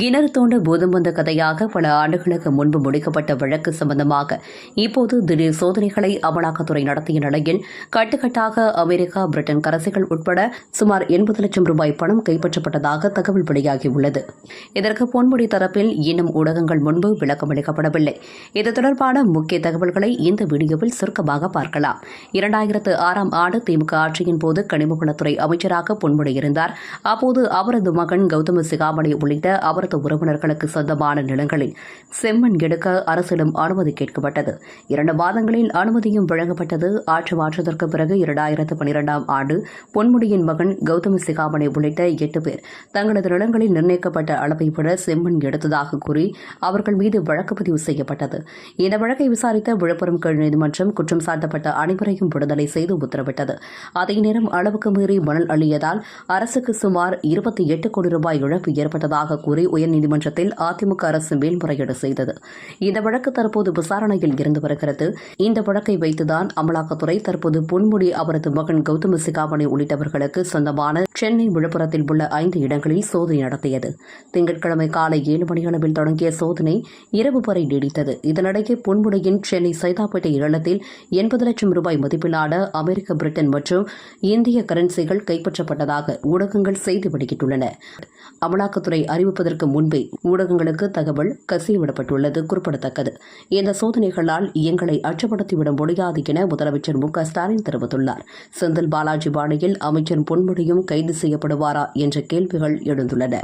கிணறு தோண்ட பூதம் வந்த கதையாக பல ஆண்டுகளுக்கு முன்பு முடிக்கப்பட்ட வழக்கு சம்பந்தமாக இப்போது திடீர் சோதனைகளை அமலாக்கத்துறை நடத்திய நிலையில் கட்டுக்கட்டாக அமெரிக்கா பிரிட்டன் கரசிகள் உட்பட சுமார் எண்பது லட்சம் ரூபாய் பணம் கைப்பற்றப்பட்டதாக தகவல் வெளியாகியுள்ளது. இதற்கு பொன்முடி தரப்பில் இன்னும் ஊடகங்கள் முன்பு விளக்கம் அளிக்கப்படவில்லை. இது தொடர்பான முக்கிய தகவல்களை இந்த வீடியோவில் சுருக்கமாக பார்க்கலாம். இரண்டாயிரத்து ஆறாம் ஆண்டு திமுக ஆட்சியின் போது கனிமவளத்துறை அமைச்சராக பொன்முடி இருந்தார். அப்போது அவரது மகன் கௌதம சிகாமணி உள்ளிட்ட அவரது உறவினர்களுக்கு சொந்தமான நிலங்களில் செம்மண் எடுக்க அரசிடம் அனுமதி கேட்கப்பட்டது. இரண்டு மாதங்களில் அனுமதியும் வழங்கப்பட்டது. ஆட்சி மாற்றத்திற்கு பிறகு இரண்டாயிரத்து பனிரெண்டாம் ஆண்டு பொன்முடியின் மகன் கௌதம சிகாமணி உள்ளிட்ட எட்டு பேர் தங்களது நிலங்களில் நிர்ணயிக்கப்பட்ட அளவை விட செம்மண் எடுத்ததாக கூறி அவர்கள் மீது வழக்கு பதிவு செய்யப்பட்டது. இந்த வழக்கை விசாரித்த விழுப்புரம் கீழ் நீதிமன்றம் குற்றம் சாட்டப்பட்ட அனைவரையும் விடுதலை செய்து உத்தரவிட்டது. அதே நேரம் அளவுக்கு மீறி மணல் அள்ளியதால் அரசுக்கு சுமார் இருபத்தி எட்டு கோடி ரூபாய் இழப்பு ஏற்பட்டதாக கூறி உயர்நீதிமன்றத்தில் அதிமுக அரசு மேல்முறையீடு செய்தது. இந்த வழக்கு தற்போது விசாரணையில் இருந்து வருகிறது. இந்த வழக்கை வைத்துதான் அமலாக்கத்துறை தற்போது பொன்முடி அவரது மகன் கௌதம சிகாமணி உள்ளிட்டவர்களுக்கு சொந்தமான சென்னை விழுப்புரத்தில் உள்ள ஐந்து இடங்களில் சோதனை நடத்தியது. திங்கட்கிழமை காலை ஏழு மணியளவில் தொடங்கிய சோதனை இரவு வரை நீடித்தது. இதனிடையே பொன்முடியின் சென்னை சைதாப்பேட்டை இல்லத்தில் எண்பது லட்சம் ரூபாய் மதிப்பிலான அமெரிக்க பிரிட்டன் மற்றும் இந்திய கரன்சிகள் கைப்பற்றப்பட்டதாக ஊடகங்கள் செய்தி வெளியிட்டுள்ளன. அமலாக்கத்துறை அறிவிப்பதற்கு முன்பே ஊடகங்களுக்கு தகவல் கசியவிடப்பட்டுள்ளது குறிப்பிடத்தக்கது. இந்த சோதனைகளால் எங்களை அச்சப்படுத்திவிட முடியாது என முதலமைச்சர் மு ஸ்டாலின் தெரிவித்துள்ளார். செந்தில் பாலாஜி பாணியில் அமைச்சர் பொன்முடியும் கைது செய்யப்படுவாரா என்ற கேள்விகள் எழுந்துள்ளன.